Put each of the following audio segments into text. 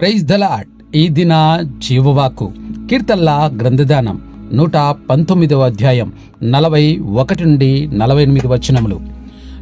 Praise దలాట్ ఈ దిన జీవవాకు కీర్తనల గ్రంథదానం నూట పంతొమ్మిదవ అధ్యాయం నలభై ఒకటి నుండి నలభై ఎనిమిది వచనములు.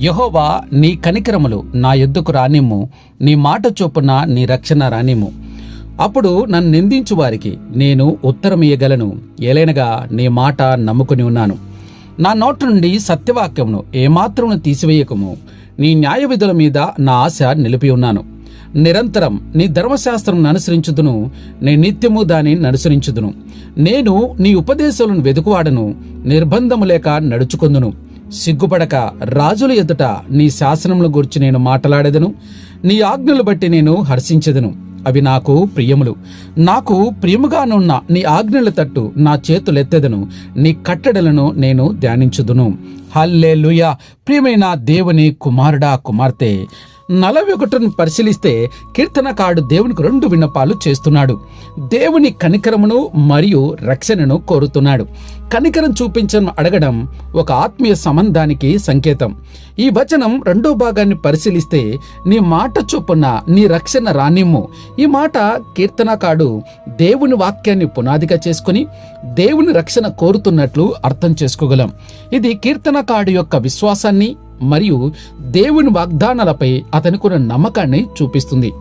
యహోవా నీ కనికరములు నా ఎద్దుకు రానిమ్ము నీ మాట చొప్పున నీ రక్షణ రానిమ్ము. అప్పుడు నన్ను నిందించు వారికి నేను ఉత్తరం ఇయ్యగలను ఏలైనగా నీ మాట నమ్ముకుని ఉన్నాను. నా నోటి నుండి సత్యవాక్యమును ఏమాత్రమును తీసివేయకము నీ న్యాయ విధుల మీద నా ఆశ నిలిపి ఉన్నాను. నిరంతరం నీ ధర్మశాస్త్రం అనుసరించుదును నీ నిత్యము దానిని అనుసరించుదును. నేను నీ ఉపదేశాలను వెతుకువాడను నిర్బంధము లేక నడుచుకుందును. సిగ్గుపడక రాజుల ఎదుట నీ శాసనముల గురించి నేను మాట్లాడేదను నీ ఆజ్ఞలు బట్టి నేను హర్షించెదను. అవి నాకు ప్రియములు. నాకు ప్రియముగానున్న నీ ఆజ్ఞల తట్టు నా చేతులెత్తెదను నీ కట్టడలను నేను ధ్యానించుదును. హల్లే ప్రియమైన దేవుని కుమారుడా కుమార్తె! నలభై ఒకటిని పరిశీలిస్తే కీర్తనకాడు దేవునికి రెండు విన్నపాలు చేస్తున్నాడు. దేవుని కనికరమును మరియు రక్షణను కోరుతున్నాడు. కనికరం చూపించను అడగడం ఒక ఆత్మీయ సంబంధానికి సంకేతం. ఈ వచనం రెండో భాగాన్ని పరిశీలిస్తే నీ మాట చొప్పున నీ రక్షణ రానిమ్ము. ఈ మాట కీర్తనకాడు దేవుని వాక్యాన్ని పునాదిగా చేసుకుని దేవుని రక్షణ కోరుతున్నట్లు అర్థం చేసుకోగలం. ఇది కీర్తనకాడు యొక్క విశ్వాసాన్ని మరియు దేవుని వాగ్దానాలపై అతనికున్న నమ్మకాన్ని చూపిస్తుంది.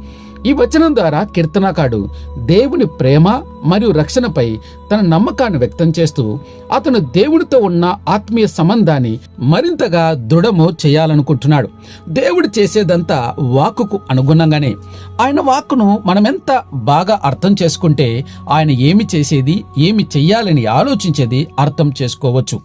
ఈ వచనం ద్వారా కీర్తనకాడు దేవుని ప్రేమ మరియు రక్షణపై తన నమ్మకాన్ని వ్యక్తం చేస్తూ అతను దేవుడితో ఉన్న ఆత్మీయ సంబంధాన్ని మరింతగా దృఢము చేయాలనుకుంటున్నాడు. దేవుడు చేసేదంతా వాక్కుకు అనుగుణంగానే. ఆయన వాక్కును మనమెంత బాగా అర్థం చేసుకుంటే ఆయన ఏమి చేసేది ఏమి చెయ్యాలని ఆలోచించేది అర్థం చేసుకోవచ్చు.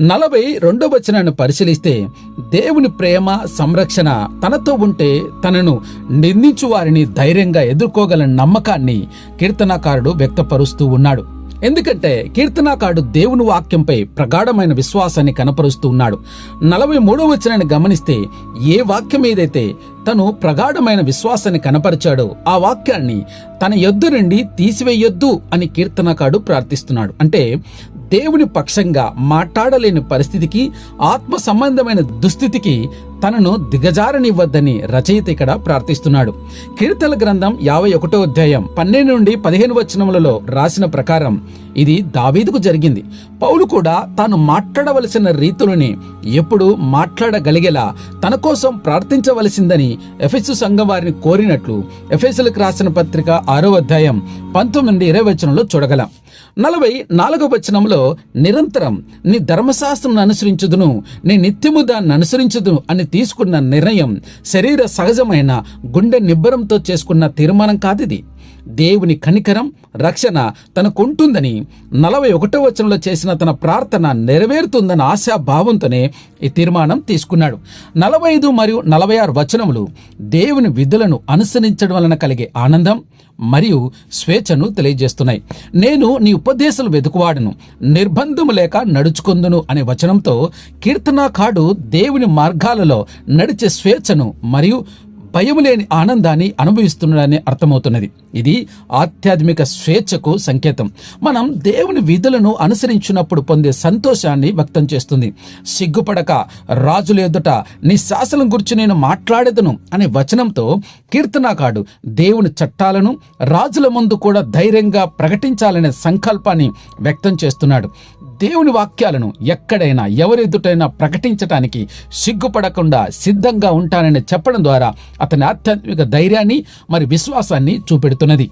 నలభై రెండో వచనాన్ని పరిశీలిస్తే దేవుని ప్రేమ సంరక్షణ తనతో ఉంటే తనను నిందించు వారిని ధైర్యంగా ఎదుర్కోగల నమ్మకాన్ని కీర్తనాకారుడు వ్యక్తపరుస్తూ ఉన్నాడు. ఎందుకంటే కీర్తనాకారుడు దేవుని వాక్యంపై ప్రగాఢమైన విశ్వాసాన్ని కనపరుస్తూ ఉన్నాడు. నలభై మూడో వచనాన్ని గమనిస్తే ఏ వాక్యం ఏదైతే తను ప్రగాఢమైన విశ్వాసాన్ని కనపరిచాడో. ఆ వాక్యాన్ని తన యొద్దు నుండి తీసివేయొద్దు అని కీర్తనకాడు ప్రార్థిస్తున్నాడు. అంటే దేవుని పక్షంగా మాట్లాడలేని పరిస్థితికి ఆత్మ సంబంధమైన దుస్థితికి తనను దిగజారనివ్వద్దని రచయిత ఇక్కడ ప్రార్థిస్తున్నాడు. కీర్తన గ్రంథం యాభై ఒకటో అధ్యాయం పన్నెండు నుండి పదిహేను వచనములలో రాసిన ప్రకారం ఇది దావీదుకు జరిగింది. పౌలు కూడా తాను మాట్లాడవలసిన రీతులని ఎప్పుడు మాట్లాడగలిగేలా తన కోసం ప్రార్థించవలసిందని ఎఫెసు సంఘం వారిని కోరినట్లు ఎఫెసులకు రాసిన పత్రిక ఆరో అధ్యాయం పంతొమ్మిది నుండి ఇరవై వచనంలో చూడగలం. నలభై నాలుగవ వచనంలో నిరంతరం నీ ధర్మశాస్త్రం అనుసరించుదును నీ నిత్యము దాన్ని అనుసరించుదును అని తీసుకున్న నిర్ణయం శరీర సహజమైన గుండె నిబ్బరంతో చేసుకున్న తీర్మానం కాదిది. దేవుని కనికరం రక్షణ తనకుంటుందని నలభై ఒకటో వచనంలో చేసిన తన ప్రార్థన నెరవేరుతుందన్న ఆశాభావంతోనే ఈ తీర్మానం తీసుకున్నాడు. నలభై ఐదు మరియు నలభై ఆరు వచనములు దేవుని విధులను అనుసరించడం వలన కలిగే ఆనందం మరియు స్వేచ్ఛను తెలియజేస్తున్నాయి. నేను నీ ఉపదేశాలు వెతుకువాడను నిర్బంధము లేక నడుచుకుందును అనే వచనంతో కీర్తనాకాడు దేవుని మార్గాలలో నడిచే స్వేచ్ఛను మరియు భయం లేని ఆనందాన్ని అనుభవిస్తున్నాడని అర్థమవుతున్నది. ఇది ఆధ్యాత్మిక స్వేచ్ఛకు సంకేతం. మనం దేవుని విధులను అనుసరించినప్పుడు పొందే సంతోషాన్ని వ్యక్తం చేస్తుంది. సిగ్గుపడక రాజుల ఎదుట నీ శాసనం గురించి నేను మాట్లాడేదను అనే వచనంతో కీర్తనాకాడు దేవుని చట్టాలను రాజుల ముందు కూడా ధైర్యంగా ప్రకటించాలనే సంకల్పాన్ని వ్యక్తం చేస్తున్నాడు. దేవుని వాక్యాలను ఎక్కడైనా ఎవరెదుటైనా ప్రకటించటానికి సిగ్గుపడకుండా సిద్ధంగా ఉంటానని చెప్పడం ద్వారా అతని ఆధ్యాత్మిక ధైర్యాన్ని మరి విశ్వాసాన్ని చూపెడుతున్నది.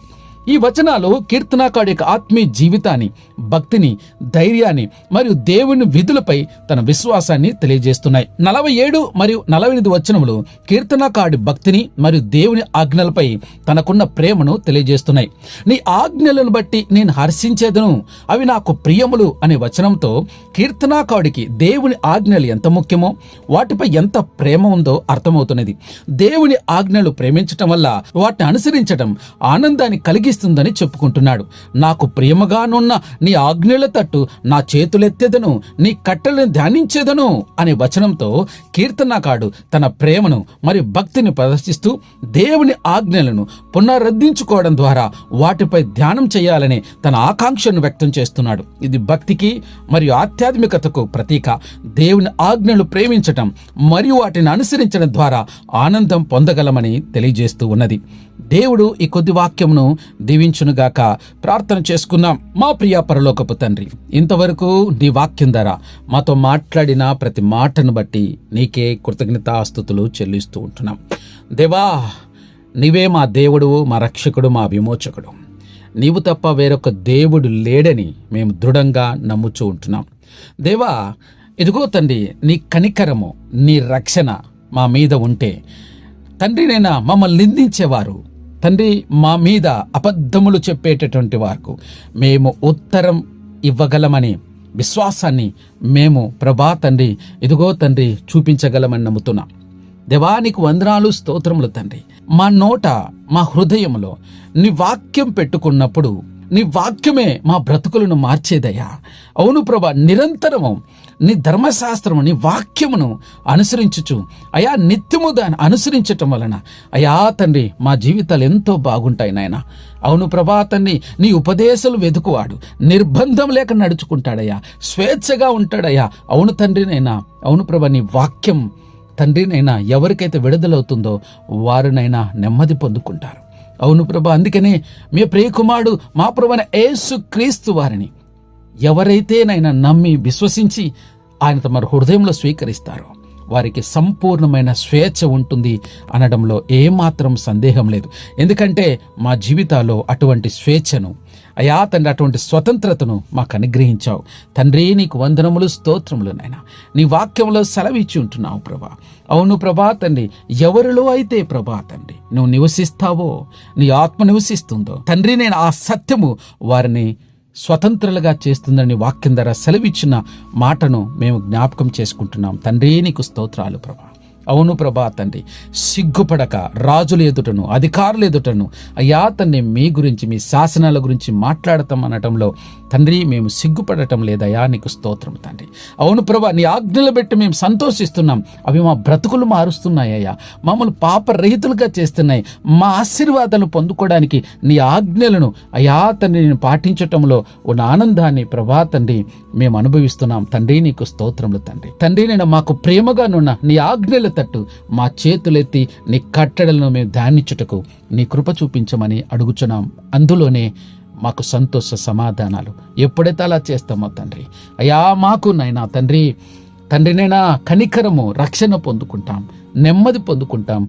ఈ వచనాలు కీర్తనాకాడు యొక్క ఆత్మీయ జీవితాన్ని భక్తిని ధైర్యాన్ని మరియు దేవుని విధులపై తన విశ్వాసాన్ని తెలియజేస్తున్నాయి. నలభై ఏడు మరియు నలభై ఎనిమిది వచనములు కీర్తనాకాడి భక్తిని మరియు దేవుని ఆజ్ఞలపై తనకున్న ప్రేమను తెలియజేస్తున్నాయి. నీ ఆజ్ఞలను బట్టి నేను హర్షించేదను అవి నాకు ప్రియములు అనే వచనంతో కీర్తనాకాడికి దేవుని ఆజ్ఞలు ఎంత ముఖ్యమో వాటిపై ఎంత ప్రేమ ఉందో అర్థమవుతున్నది. దేవుని ఆజ్ఞలు ప్రేమించటం వల్ల వాటిని అనుసరించటం ఆనందాన్ని కలిగి కనిపిస్తుందని చెప్పుకుంటున్నాడు. నాకు ప్రేమగానున్న నీ ఆజ్ఞల తట్టు నా చేతులెత్తేదను నీ కట్టెలను ధ్యానించేదను అనే వచనంతో కీర్తనకాడు తన ప్రేమను మరియు భక్తిని ప్రదర్శిస్తూ దేవుని ఆజ్ఞలను పునరుద్ధరించుకోవడం ద్వారా వాటిపై ధ్యానం చేయాలని తన ఆకాంక్షను వ్యక్తం చేస్తున్నాడు. ఇది భక్తికి మరియు ఆధ్యాత్మికతకు ప్రతీక. దేవుని ఆజ్ఞలు ప్రేమించటం మరియు వాటిని అనుసరించడం ద్వారా ఆనందం పొందగలమని తెలియజేస్తూ ఉన్నది. దేవుడు ఈ కొద్ది వాక్యమును దీవించునుగాక. ప్రార్థన చేసుకున్నాం మా ప్రియ పరలోకపు తండ్రి ఇంతవరకు నీ వాక్యం ధర మాతో మాట్లాడిన ప్రతి మాటను బట్టి నీకే కృతజ్ఞతాస్థుతులు చెల్లిస్తూ ఉంటున్నాం. దేవా నీవే మా దేవుడు మా రక్షకుడు మా విమోచకుడు. నీవు తప్ప వేరొక దేవుడు లేడని మేము దృఢంగా నమ్ముచూ ఉంటున్నాం. దేవా ఇదిగో తండ్రి నీ కనికరము నీ రక్షణ మా మీద ఉంటే తండ్రినైనా మమ్మల్ని నిందించేవారు. తండ్రి మా మీద అబద్ధములు చెప్పేటటువంటి వారికి మేము ఉత్తరం ఇవ్వగలమని విశ్వాసాన్ని మేము ప్రభా తండ్రి ఇదిగో తండ్రి చూపించగలమని నమ్ముతున్నాం. దేవానికి వందనాలు స్తోత్రములు తండ్రి. మా నోట మా హృదయంలో నీ వాక్యం పెట్టుకున్నప్పుడు నీ వాక్యమే మా బ్రతుకులను మార్చేదయ్యా. అవును ప్రభా నిరంతరము నీ ధర్మశాస్త్రము నీ వాక్యమును అనుసరించుచు. అయా నిత్యము దాన్ని అనుసరించటం వలన. అయా తండ్రి మా జీవితాలు ఎంతో బాగుంటాయి నాయన. అవును ప్రభా తండ్రి నీ ఉపదేశాలు వెతుకువాడు. నిర్బంధం లేక నడుచుకుంటాడయ్యా. స్వేచ్ఛగా ఉంటాడయ్యా. అవును తండ్రినైనా అవును ప్రభా నీ వాక్యం తండ్రినైనా ఎవరికైతే విడుదలవుతుందో వారినైనా నెమ్మది పొందుకుంటారు. అవును ప్రభా అందుకనే మీ ప్రియకుమారుడు మా ప్రభున యేసు క్రీస్తు వారిని ఎవరైతేనైనా నమ్మి విశ్వసించి ఆయన తమ హృదయంలో స్వీకరిస్తారో. వారికి సంపూర్ణమైన స్వేచ్ఛ ఉంటుంది అనడంలో ఏమాత్రం సందేహం లేదు. ఎందుకంటే మా జీవితాల్లో అటువంటి స్వేచ్ఛను అయా తండ్రి అటువంటి స్వతంత్రతను మాకు అనుగ్రహించావు. తండ్రి నీకు వందనములు స్తోత్రములు నాయన. నీ వాక్యంలో సెలవిచ్చి ఉంటున్నావు ప్రభా. అవును ప్రభా తండ్రి ఎవరిలో అయితే ప్రభా తండ్రి నువ్వు నివసిస్తావో నీ ఆత్మ నివసిస్తుందో తండ్రి నేను ఆ సత్యము వారిని స్వతంత్రులుగా చేస్తుందని వాక్యం ద్వారా సెలవిచ్చిన మాటను మేము జ్ఞాపకం చేసుకుంటున్నాం. తండ్రి నీకు స్తోత్రాలు ప్రభా. అవును ప్రభా తండ్రి. సిగ్గుపడక రాజుల ఎదుటను అధికారుల ఎదుటను అయ్యా తండ్రి మీ గురించి మీ శాసనాల గురించి మాట్లాడతాం అనటంలో తండ్రి మేము సిగ్గుపడటం లేదయా నీకు స్తోత్రం తండ్రి. అవును ప్రభా నీ ఆజ్ఞలు పెట్టి మేము సంతోషిస్తున్నాం. అవి మా బ్రతుకులు మారుస్తున్నాయ్యా మమ్మల్ని పాపరహితులుగా చేస్తున్నాయి. మా ఆశీర్వాదాలు పొందుకోవడానికి నీ ఆజ్ఞలను అయా తండ్రి నేను పాటించటంలో ఉన్న ఆనందాన్ని ప్రభా తండ్రి మేము అనుభవిస్తున్నాం. తండ్రి నీకు స్తోత్రములు తండ్రి. తండ్రి నేను మాకు ప్రేమగానున్న నీ ఆజ్ఞలు తట్టు మా చేతులెత్తి నీ కట్టడలను మేము ధ్యానించుటకు నీ కృప చూపించమని అడుగుచున్నాం. అందులోనే మాకు సంతోష సమాధానాలు. ఎప్పుడైతే అలా చేస్తామో తండ్రి. అయ్యా మాకు నైనా తండ్రి. తండ్రినైనా కనికరము రక్షణ పొందుకుంటాం నెమ్మది పొందుకుంటాం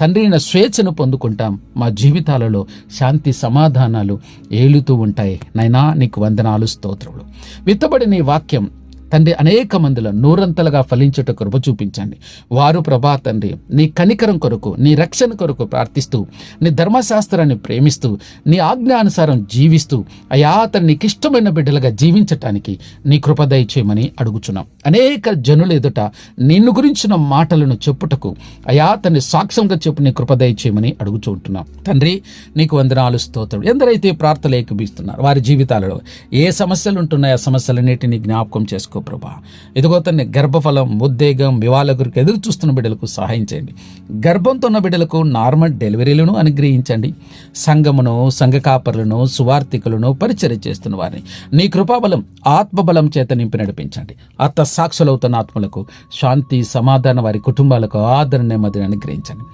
తండ్రిన స్వేచ్ఛను పొందుకుంటాం. మా జీవితాలలో శాంతి సమాధానాలు ఏలుతూ ఉంటాయి. నైనా నీకు వందనాలు స్తోత్రములు. విత్తబడిన వాక్యం తండ్రి అనేక మందిలో నూరంతలుగా ఫలించుట కృప చూపించండి. వారు ప్రభా తండ్రి నీ కనికరం కొరకు నీ రక్షణ కొరకు ప్రార్థిస్తూ నీ ధర్మశాస్త్రాన్ని ప్రేమిస్తూ నీ ఆజ్ఞానుసారం జీవిస్తూ అయా తను నీకు ఇష్టమైన బిడ్డలుగా జీవించటానికి నీ కృప దయచేయమని అడుగుచున్నాం. అనేక జనుల ఎదుట నిన్ను గురించిన మాటలను చెప్పుటకు అయా తన్ని సాక్ష్యంగా చెప్పు నీ కృప దయచేయమని అడుగుచూ ఉంటున్నాం. తండ్రి నీకు వందనాలు స్తోత్రం ఎందరైతే ప్రార్థన ఏకబిస్తున్నారు వారి జీవితాలలో ఏ సమస్యలు ఉంటున్నాయో ఆ సమస్యలన్నిటినీ జ్ఞాపకం చేసుకో. ప్రభా. ఇదిగో తన గర్భఫలం ఉద్వేగం వివాహాల గురికి ఎదురు చూస్తున్న బిడ్డలకు సహాయం చేయండి. గర్భంతో ఉన్న బిడ్డలకు నార్మల్ డెలివరీలను అనుగ్రహించండి. సంఘమును సంఘ కాపరులను సువార్థికులను పరిచర్య చేస్తున్న వారిని. నీ కృపాబలం ఆత్మబలం చేత నింపి నడిపించండి. అత్త సాక్షులవుతున్న ఆత్మలకు శాంతి సమాధానం వారి కుటుంబాలకు ఆదరణ నెమ్మదిని అనుగ్రహించండి.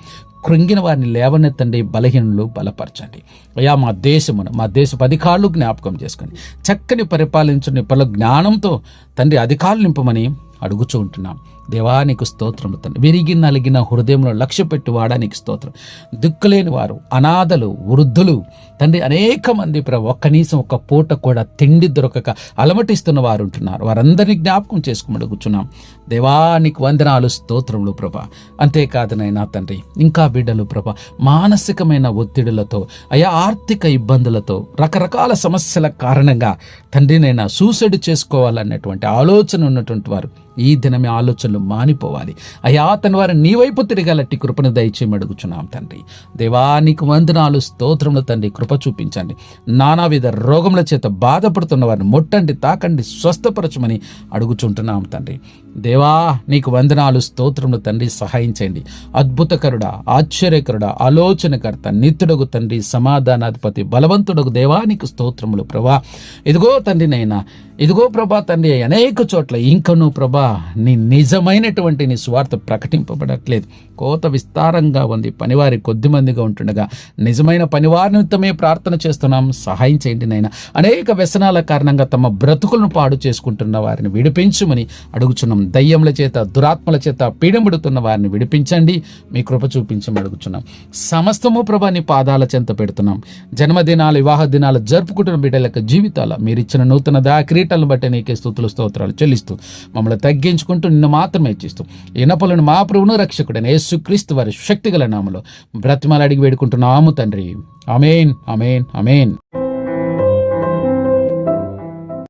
కృంగిన వారిని లేవనెత్తండి బలహీనులు బలపరచండి. అయ్యా మా దేశమును మా దేశపు అధికారులు జ్ఞాపకం చేసుకోండి. చక్కని పరిపాలించుని పలు జ్ఞానంతో తండ్రి అధికారులు నింపమని అడుగుచూ ఉంటున్నాం. దేవానికి స్తోత్రం తండ్రి. విరిగి నలిగిన హృదయంలో లక్ష్య పెట్టి వాడానికి స్తోత్రం. దిక్కులేని వారు అనాథలు వృద్ధులు తండ్రి అనేక మంది ప్రభు ఒక్క కనీసం ఒక పూట కూడా తిండి దొరకక అలమటిస్తున్న వారు ఉంటున్నారు వారందరినీ జ్ఞాపకం చేసుకుని కూర్చున్నాం దేవానికి వందనాలు స్తోత్రములు ప్రభ. అంతేకాదు నైనా తండ్రి ఇంకా బిడ్డలు ప్రభ మానసికమైన ఒత్తిడులతో అయా ఆర్థిక ఇబ్బందులతో రకరకాల సమస్యల కారణంగా తండ్రినైనా సూసైడ్ చేసుకోవాలన్నటువంటి ఆలోచన ఉన్నటువంటి వారు ఈ దినమే ఆలోచనలు మానిపోవాలి. అయ్యా తన వారు నీ వైపు తిరగాలట్టి కృపను దయచేయమని అడుగుచున్నాం తండ్రి. దేవా నీకు వందనాలు స్తోత్రములు తండ్రి కృప చూపించండి. నానావిధ రోగముల చేత బాధపడుతున్న వారిని ముట్టండి తాకండి స్వస్థపరచమని అడుగుచుంటున్నాం తండ్రి. దేవా నీకు వందనాలు స్తోత్రములు తండ్రి సహాయం చేయండి. అద్భుతకరుడ ఆశ్చర్యకరుడ ఆలోచనకర్త నిత్యుడగు తండ్రి సమాధానాధిపతి బలవంతుడగు దేవా నీకు స్తోత్రములు ప్రభా. ఇదిగో తండ్రి నైనా ఇదిగో ప్రభా తండ్రి అనేక చోట్ల ఇంకను ప్రభా నీ నిజమైనటువంటి నీ స్వార్థ ప్రకటింపబడట్లేదు. కోత విస్తారంగా ఉంది. పనివారి కొద్ది మందిగా ఉంటుండగా నిజమైన పనివారి నిమిత్తమే ప్రార్థన చేస్తున్నాం. సహాయం చేయండి నైనా అనేక వ్యసనాల కారణంగా తమ బ్రతుకులను పాడు చేసుకుంటున్న వారిని విడిపించుమని అడుగుచున్నాం. దయ్యముల చేత దురాత్మల చేత పీడంబడుతున్న వారిని విడిపించండి. మీ కృప చూపించమని అడుగుచున్నాం. సమస్తము ప్రభా నీ పాదాల చెంత పెడుతున్నాం. జన్మదినాలు వివాహ దినాలు జరుపుకుంటున్న బిడ్డల జీవితాల మీరిచ్చిన నూతన దా క్రీటలను బట్టి నీకే స్థుతులు స్తోత్రాలు చెల్లిస్తూ మమ్మల్ని తగ్గించుకుంటూ నిన్ను మాత్రమే ఇచ్చిస్తాం. ఇనపలను మా ప్రభును రక్షకుడైన యేసుక్రీస్తు వారి శక్తిగల నామలో బ్రతిమాలు అడిగి వేడుకుంటున్నాము తండ్రి. అమేన్ అమేన్ అమేన్